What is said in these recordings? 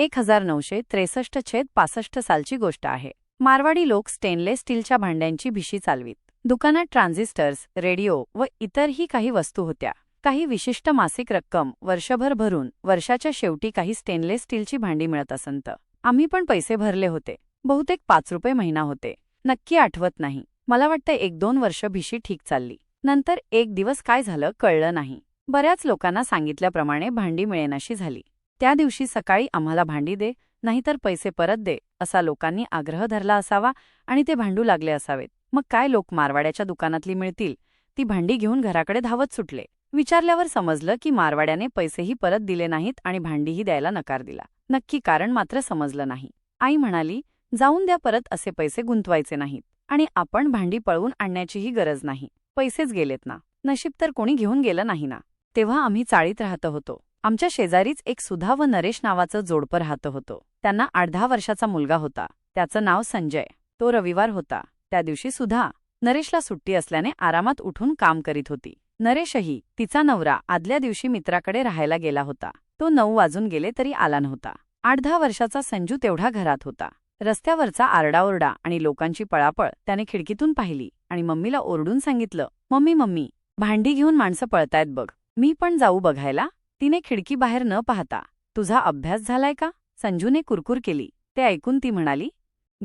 एक हजार नऊशे त्रेसष्ट छेद पासष्ट सालची गोष्ट आहे. मारवाडी लोक स्टेनलेस स्टीलच्या भांड्यांची भिशी चालवीत. दुकानात ट्रान्झिस्टर्स रेडिओ व इतरही काही वस्तू होत्या. काही विशिष्ट मासिक रक्कम वर्षभर भरून वर्षाच्या शेवटी काही स्टेनलेस स्टीलची भांडी मिळत असंत. आम्ही पण पैसे भरले होते. बहुतेक पाच रुपये महिना होते. नक्की आठवत नाही. मला वाटतं एक दोन वर्ष भिशी ठीक चालली. नंतर एक दिवस काय झालं कळलं नाही. बऱ्याच लोकांना सांगितल्याप्रमाणे भांडी मिळेनाशी झाली. त्या दिवशी सकाळी आम्हाला भांडी दे नाहीतर पैसे परत दे असा लोकांनी आग्रह धरला असावा आणि ते भांडू लागले असावेत. मग काय लोक मारवाड्याच्या दुकानातली मिळतील? ती भांडी घेऊन घराकडे धावत सुटले. विचारल्यावर समजलं की मारवाड्याने पैसेही परत दिले नाहीत आणि भांडीही द्यायला नकार दिला. नक्की कारण मात्र समजलं नाही. आई म्हणाली जाऊन द्या परत असे पैसे गुंतवायचे नाहीत. आणि आपण भांडी पळवून आणण्याचीही गरज नाही. पैसेच गेलेत ना. नशीब तर कोणी घेऊन गेलं नाही ना. तेव्हा आम्ही चाळीत राहत होतो. आमच्या शेजारीच एक सुधा व नरेश नावाचं जोडपं राहतं होतो. त्यांना आठ दहा वर्षाचा मुलगा होता. त्याचं नाव संजय. तो रविवार होता. त्या दिवशी सुधा नरेशला सुट्टी असल्याने आरामात उठून काम करीत होती. नरेशही तिचा नवरा आदल्या दिवशी मित्राकडे राहायला गेला होता. तो नऊ वाजून गेले तरी आला नव्हता. आठ दहा वर्षाचा संजू तेवढा घरात होता. रस्त्यावरचा आरडाओरडा आणि लोकांची पळापळ त्याने खिडकीतून पाहिली आणि मम्मीला ओरडून सांगितलं मम्मी मम्मी भांडी घेऊन माणसं पळतायत बघ. मी पण जाऊ बघायला? तिने खिडकी बाहेर न पाहता तुझा अभ्यास झालाय का? संजूने कुरकुर केली. ते ऐकून ती म्हणाली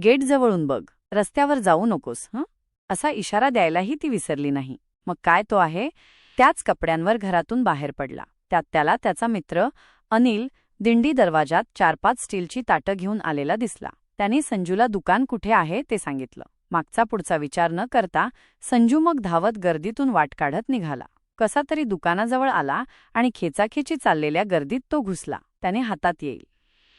गेट जवळून बघ. रस्त्यावर जाऊ नकोस हं? असा इशारा द्यायलाही ती विसरली नाही. मग काय तो आहे? त्याच कपड्यांवर घरातून बाहेर पडला. त्यात त्याला त्याचा मित्र अनिल दिंडी दरवाजात चार पाच स्टीलची ताटं घेऊन आलेला दिसला. त्याने संजूला दुकान कुठे आहे? ते सांगितलं. मागचा पुढचा विचार न करता संजू मग धावत गर्दीतून वाट काढत निघाला. कसा तरी दुकानाजवळ आला आणि खेचाखेची चाललेल्या गर्दीत तो घुसला. त्याने हातात येईल.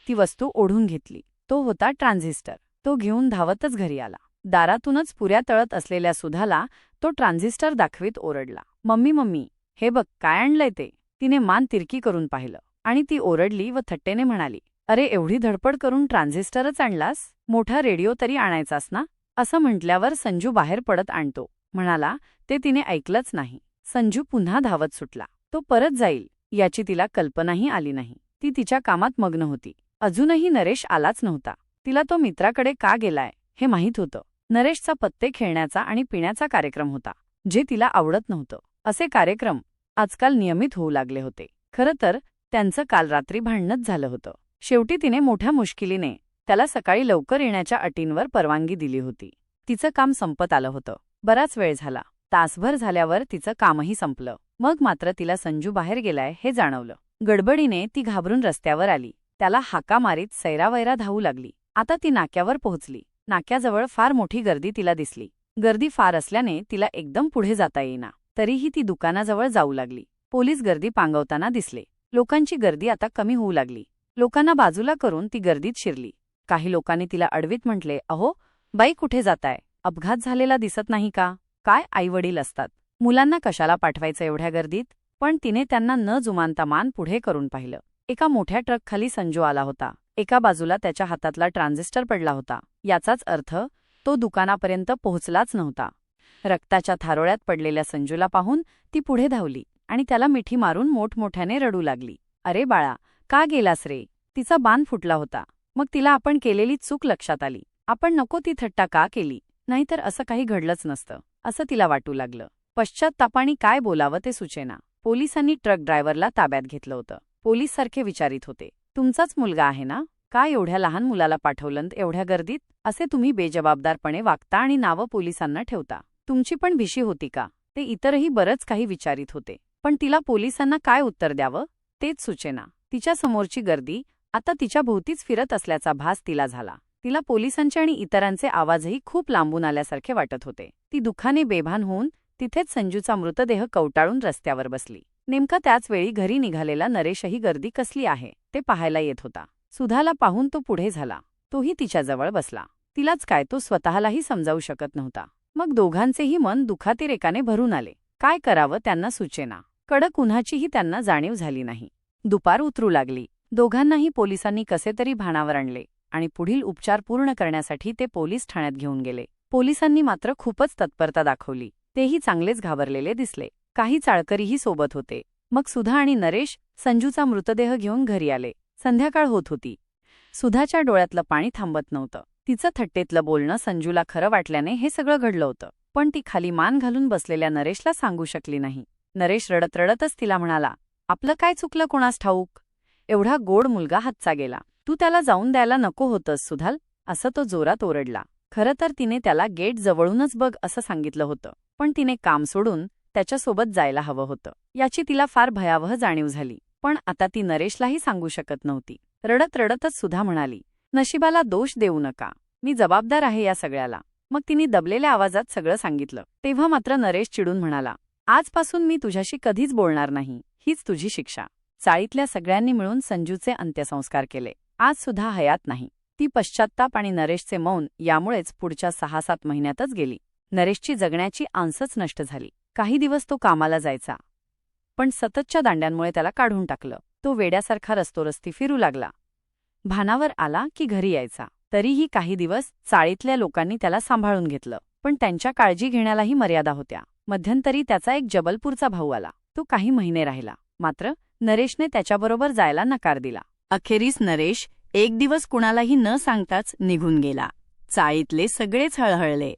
ती वस्तू ओढून घेतली. तो होता ट्रान्झिस्टर. तो घेऊन धावतच घरी आला. दारातूनच पुऱ्या तळत असलेल्या सुधाला तो ट्रान्झिस्टर दाखवीत ओरडला. मम्मी मम्मी हे बघ काय आणलंय ते? तिने मान तिरकी करून पाहिलं आणि ती ओरडली व थट्टेने म्हणाली अरे एवढी धडपड करून ट्रान्झिस्टरच आणलास? मोठा रेडिओ तरी आणायचास ना? असं म्हटल्यावर संजू बाहेर पडत आणतो. म्हणाला ते तिने ऐकलंच नाही. संजू पुन्हा धावत सुटला. तो परत जाईल याची तिला कल्पनाही आली नाही. ती तिच्या कामात मग्न होती. अजूनही नरेश आलाच नव्हता. तिला तो मित्राकडे का गेलाय हे माहीत होतं. नरेशचा पत्ते खेळण्याचा आणि पिण्याचा कार्यक्रम होता जे तिला आवडत नव्हतं. असे कार्यक्रम आजकाल नियमित होऊ लागले होते. खरं तर त्यांचं काल रात्री भांडणच झालं होतं. शेवटी तिने मोठ्या मुश्किलीने त्याला सकाळी लवकर येण्याच्या अटींवर परवानगी दिली होती. तिचं काम संपत आलं होतं. बराच वेळ झाला. तासभर झाल्यावर तिचं कामही संपलं. मग मात्र तिला संजू बाहेर गेलाय हे जाणवलं. गडबडीने ती घाबरून रस्त्यावर आली. त्याला हाका मारीत सैरावैरा धावू लागली. आता ती नाक्यावर पोहोचली. नाक्याजवळ फार मोठी गर्दी तिला दिसली. गर्दी फार असल्याने तिला एकदम पुढे जाता येईना. तरीही ती दुकानाजवळ जाऊ लागली. पोलीस गर्दी पांगवताना दिसले. लोकांची गर्दी आता कमी होऊ लागली. लोकांना बाजूला करून ती गर्दीत शिरली. काही लोकांनी तिला अडवीत म्हटले अहो बाई कुठे जाताय? अपघात झालेला दिसत नाही का? काय आईवडील असतात? मुलांना कशाला पाठवायचं एवढ्या गर्दीत? पण तिने त्यांना न जुमानता मान पुढे करून पाहिलं. एका मोठ्या ट्रकखाली संजू आला होता. एका बाजूला त्याच्या हातातला ट्रान्झिस्टर पडला होता. याचाच अर्थ तो दुकानापर्यंत पोहोचलाच नव्हता. रक्ताच्या थारोळ्यात पडलेल्या संजूला पाहून ती पुढे धावली आणि त्याला मिठी मारून मोठमोठ्याने रडू लागली. अरे बाळा का गेलास रे? तिचा बाण फुटला होता. मग तिला आपण केलेली चूक लक्षात आली. आपण नको ती थट्टा का केली? नाहीतर असं काही घडलंच नसतं. असं तिला वाटू लागलं. पश्चात्तापाणी काय बोलावं ते सुचेना. पोलिसांनी ट्रक ड्रायव्हरला ताब्यात घेतलं होतं. पोलीस सारखे विचारित होते. तुमचाच मुलगा आहे ना? का एवढ्या लहान मुलाला पाठवलं एवढ्या गर्दीत? असे तुम्ही बेजबाबदारपणे वागता आणि नावं पोलिसांना ठेवता. तुमची पण भिशी होती का? ते इतरही बरंच काही विचारित होते. पण तिला पोलिसांना काय उत्तर द्यावं? तेच सुचेना. तिच्या समोरची गर्दी आता तिच्या भोवतीच फिरत असल्याचा भास तिला झाला. तिला पोलिसांचे आणि इतरांचे आवाजही खूप लांबून आल्यासारखे वाटत होते. ती दुखाने बेभान होऊन तिथेच संजूचा मृतदेह कवटाळून रस्त्यावर बसली. नेमका त्याच वेळी घरी निघालेला नरेशही गर्दी कसली आहे ते पाहायला येत होता. सुधाला पाहून तो पुढे झाला. तोही तिच्याजवळ बसला. तिलाच काय तो स्वतःलाही समजावू शकत नव्हता. मग दोघांचेही मन दुखातिरेकाने भरून आले. काय करावं त्यांना सुचेना. कडक उन्हाचीही त्यांना जाणीव झाली नाही. दुपार उतरू लागली. दोघांनाही पोलिसांनी कसे तरी भाणावर आणले. आणि पुढील उपचार पूर्ण करण्यासाठी ते पोलीस ठाण्यात घेऊन गेले. पोलिसांनी मात्र खूपच तत्परता दाखवली. तेही चांगलेच घाबरलेले दिसले. काही चाळकरीही सोबत होते. मग सुधा आणि नरेश संजूचा मृतदेह घेऊन घरी आले. संध्याकाळ होत होती. सुधाच्या डोळ्यातलं पाणी थांबत नव्हतं. तिचं थट्टेतलं बोलणं संजूला खरं वाटल्याने हे सगळं घडलं होतं. पण ती खाली मान घालून बसलेल्या नरेशला सांगू शकली नाही. नरेश रडत रडतच तिला म्हणाला आपलं काय चुकलं कोणास ठाऊक? एवढा गोड मुलगा हातचा गेला. तू त्याला जाऊन द्यायला नको होतंस सुधाल. असं तो जोरात ओरडला. खरं तर तिने त्याला गेट जवळूनच बघ असं सांगितलं होतं. पण तिने काम सोडून त्याच्यासोबत जायला हवं होतं. याची तिला फार भयावह जाणीव झाली. पण आता ती नरेशलाही सांगू शकत नव्हती. रडत रडतच सुधा म्हणाली नशिबाला दोष देऊ नका. मी जबाबदार आहे या सगळ्याला. मग तिने दबलेल्या आवाजात सगळं सांगितलं. तेव्हा मात्र नरेश चिडून म्हणाला आजपासून मी तुझ्याशी कधीच बोलणार नाही. हीच तुझी शिक्षा. चाळीतल्या सगळ्यांनी मिळून संजूचे अंत्यसंस्कार केले. आज सुद्धा हयात नाही. ती पश्चात्ताप आणि नरेशचे मौन यामुळेच पुढच्या सहा सात महिन्यातच गेली. नरेशची जगण्याची आंसच नष्ट झाली. काही दिवस तो कामाला जायचा. पण सततच्या दांड्यांमुळे त्याला काढून टाकलं. तो वेड्यासारखा रस्तोरस्ती फिरू लागला. भानावर आला की घरी यायचा. तरीही काही दिवस चाळीतल्या लोकांनी त्याला सांभाळून घेतलं. पण त्यांच्या काळजी घेण्यालाही मर्यादा होत्या. मध्यंतरी त्याचा एक जबलपूरचा भाऊ आला. तो काही महिने राहिला. मात्र नरेशने त्याच्याबरोबर जायला नकार दिला. अखेरीस नरेश एक दिवस कुणालाही न सांगताच निघून गेला. चाळीतले सगळेच हळहळले.